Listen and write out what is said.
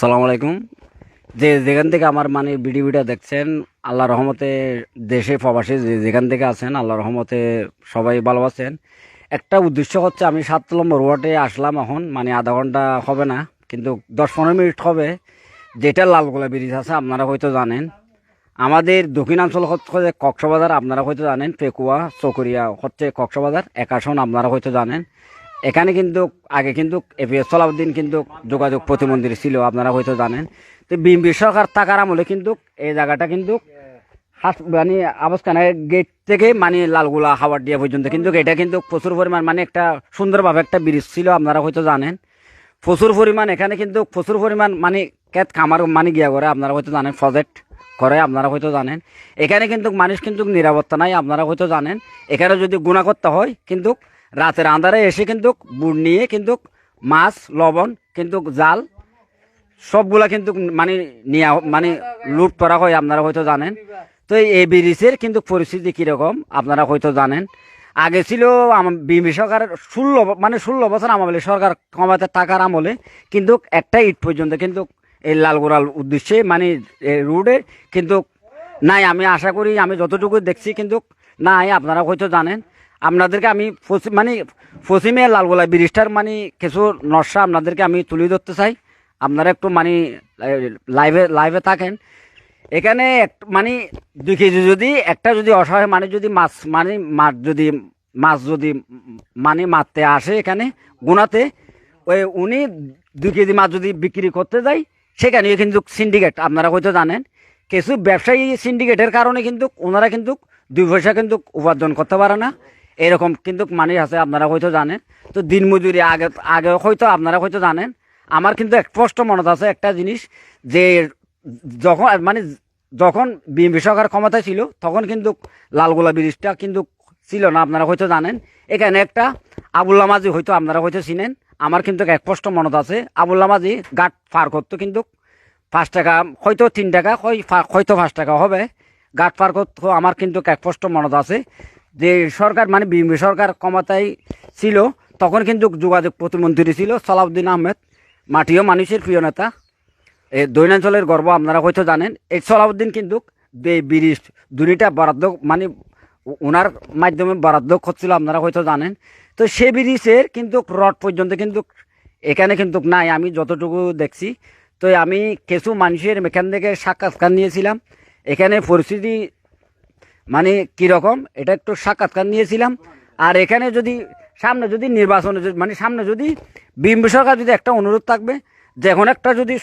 সালাম আলাইকুম। যে যেখান থেকে আমার মানে ভিডিওটা দেখছেন, আল্লাহ রহমতে দেশে প্রবাসে যে যেখান থেকে আছেন, আল্লাহ রহমতে সবাই ভালো আছেন। একটা উদ্দেশ্য হচ্ছে আমি সাত নম্বর ওয়ার্ডে আসলাম এখন মানে আধা ঘণ্টা হবে না, কিন্তু দশ পনেরো মিনিট হবে। যেটা লালগোলা ব্রিজ আছে, আপনারা হয়তো জানেন। আমাদের দক্ষিণাঞ্চল হচ্ছে কক্সবাজার, আপনারা হয়তো জানেন, পেকুয়া, চকরিয়া হচ্ছে কক্সবাজার, একাশন, আপনারা হয়তো জানেন। এখানে কিন্তু, আগে কিন্তু এপিএস সালাউদ্দিন কিন্তু যোগাযোগ প্রতিমন্ত্রী ছিল, আপনারা হয়তো জানেন। তো বিএনপি সরকার থাকার আমলে কিন্তু এই জায়গাটা কিন্তু মানে আবাসখানা গেট থেকে মানে লালগুলা হাওয়ার দিয়া পর্যন্ত কিন্তু এটা কিন্তু প্রচুর পরিমাণ মানে একটা সুন্দরভাবে একটা ব্রিজ ছিল, আপনারা হয়তো জানেন। প্রচুর পরিমাণ এখানে কিন্তু প্রচুর পরিমাণ মানে ক্যাত খামার মানে গিয়া করে, আপনারা হয়তো জানেন প্রজেক্ট করে, আপনারা হয়তো জানেন। এখানে কিন্তু মানুষ কিন্তু নিরাপত্তা নাই, আপনারা হয়তো জানেন। এখানে যদি গুণা করতে হয়, কিন্তু রাতের আন্ধারে এসে কিন্তু বুট নিয়ে কিন্তু মাছ, লবণ, কিন্তু জাল, সবগুলা কিন্তু মানে নিয়ে মানে লুট করা হয়, আপনারা হয়তো জানেন। তো এই ব্রিজের কিন্তু পরিস্থিতি কীরকম, আপনারা হয়তো জানেন। আগে ছিল বিএমপি সরকার ষোলো মানে ষোলো বছর আমলে সরকার কমাতে টাকার আমলে কিন্তু একটা ইট পর্যন্ত কিন্তু এই লালগোড়াল উদ্দেশ্যে মানে রোডে কিন্তু নাই। আমি আশা করি, আমি যতটুকু দেখছি কিন্তু নাই, আপনারা হয়তো জানেন। আপনাদেরকে আমি মানে পশ্চিমে লালগোলা ব্রিজটার মানে কিছু নকশা আপনাদেরকে আমি তুলে ধরতে চাই। আপনারা একটু মানে লাইভে লাইভে থাকেন। এখানে এক- মানে দুই কেজি যদি একটা যদি অসহায় মানে যদি মাছ মানে মাছ যদি মাছ যদি মানে মারতে আসে এখানে গুনাতে, ওই উনি দুই কেজি মাছ যদি বিক্রি করতে যায় সেখানে কিন্তু সিন্ডিকেট আপনারা হয়তো জানেন। কিছু ব্যবসায়ী সিন্ডিকেটের কারণে কিন্তু ওনারা কিন্তু দুই পয়সা কিন্তু উপার্জন করতে পারে না। এরকম কিন্তু মানুষ আছে, আপনারা হয়তো জানেন। তো দিনমজুরি আগে আগে হয়তো আপনারা হয়তো জানেন। আমার কিন্তু স্পষ্ট মনত আছে একটা জিনিস, যে যখন মানে যখন বিএনপি সরকার ক্ষমতায় ছিল, তখন কিন্তু লালগোলা ব্রিজটা কিন্তু ছিল না, আপনারা হয়তো জানেন। এখানে একটা আবুল্লা মাঝি হয়তো আপনারা হয়তো চিনেন। আমার কিন্তু স্পষ্ট মনত আছে আবুল্লা মাঝি গাট পার করতো কিন্তু পাঁচ টাকা, হয়তো তিন টাকা হয় হয়তো পাঁচ টাকা হবে। গাট পার করতো, আমার কিন্তু এক স্পষ্ট মনত আছে। যে সরকার মানে বিএনপি সরকার ক্ষমতায় ছিল, তখন কিন্তু যোগাযোগ প্রতিমন্ত্রী ছিল সালাউদ্দিন আহমেদ, মাটিও মানুষের প্রিয় নেতা। এই দৈনাঞ্চলের গর্ব আপনারা হয়তো জানেন এই সালাউদ্দিন কিন্তু এই ব্রিজ দুইটা বরাদ্দ মানে ওনার মাধ্যমে বরাদ্দ করছিল আপনারা হয়তো জানেন। তো সে ব্রিজের কিন্তু রড পর্যন্ত কিন্তু এখানে কিন্তু নাই, আমি যতটুকু দেখছি। তো আমি কিছু মানুষের এখান থেকে সাক্ষাৎকার নিয়েছিলাম। এখানে পরিস্থিতি মানে কীরকম এটা একটু সাক্ষাৎকার নিয়েছিলাম। আর এখানে যদি সামনে যদি নির্বাচনে মানে সামনে যদি বিম্ব সরকার যদি একটা অনুরোধ থাকবে, যে এখন একটা যদি